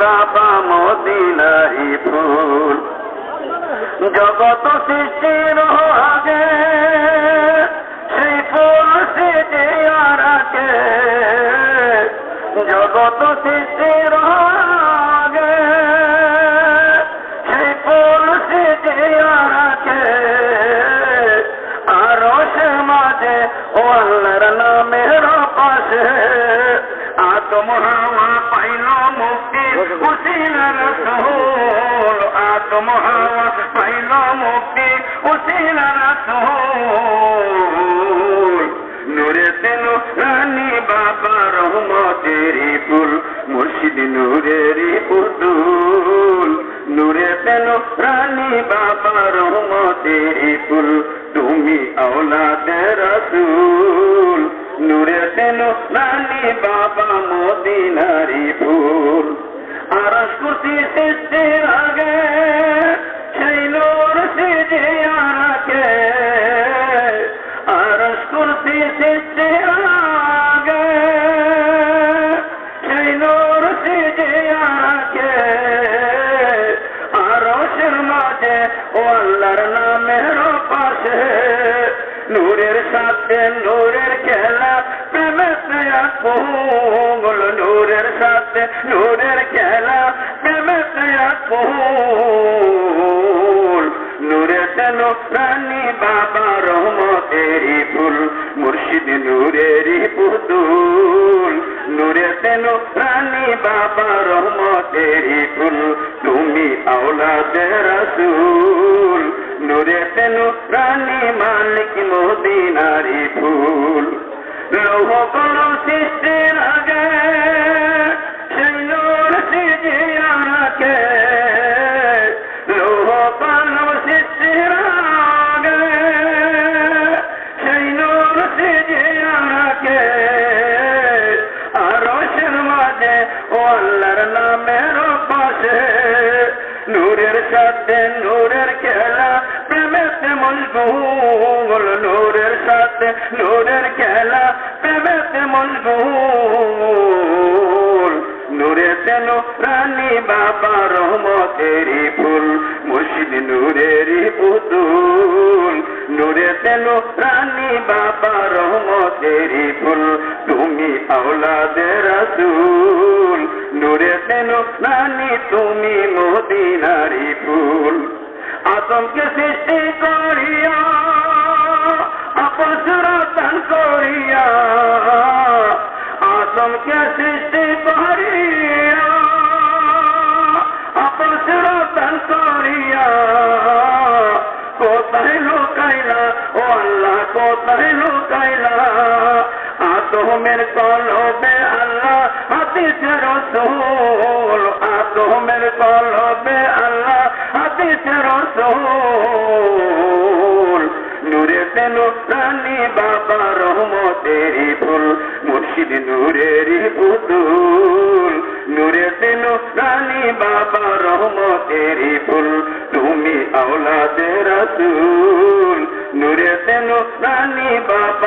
বাবা মদিনারি ফুল। জগত সৃষ্টির উসিলার সোহল আতম হাওয়া পাইল মুক্তি উসিলার সোহল। নূরে তেন রানী বাবা রহমতেরি ফুল, মুর্শিদ নূরেরি পুতুল। নূরে তেন রানী বাবা রহমতেরি ফুল, তুমি আওলাদে রাসূল। নূরে তেন রানী বাবা মদিনারি ফুল। আরস কুসি সৃষ্টির আগে সেই নূর সেজে আরাকে আরস কুসি সৃষ্টির আগে সেই নূর সেজে আরাকে আরসের মাঝে ও আল্লাহর নামের পাশে নূরের সাথে নূরের খেলা নূরেরি পুতুল, নূরে তেন রানী বাবা রহমতের ফুল। তুমি আওলাদের রাসূল, নূরে তেন রানী মালিক মদিনারি ফুল। লৌহ কোন সৃষ্টির সাথে নূরের খেলা, প্রেমেতে মজগুল নূরের সাথে। নূরের খেলা, প্রেমেতে মজগুল নূরে তেন রানী বাবা রহমতেরি ফুল, মুর্শিদ নূরেরি পুতুল। নূরে তেন রানী বাবা রহমতেরি ফুল, তুমি আওলাদে রাসূল। রানী তুমি মদিনারি ফুল। আতমকে সৃষ্টি করিয়া আপন সুরতন করিয়া। আতমকে সৃষ্টি করিয়া আপন সুরতন করিয়া। কোথায় লুকাইলা, ও আল্লাহ, কোথায় লুকাইলা? আতমের কলবে আল্লাহ হাতিস রসুল। তেন রানী বাবা রহমতেরি ফুল, মুর্শিদ নূরেরি পুতুল। নূরে তেন রানী বাবা রহমতেরি ফুল, তুমি আওলাদের রাসুল। নূরে তেন রানী বাবা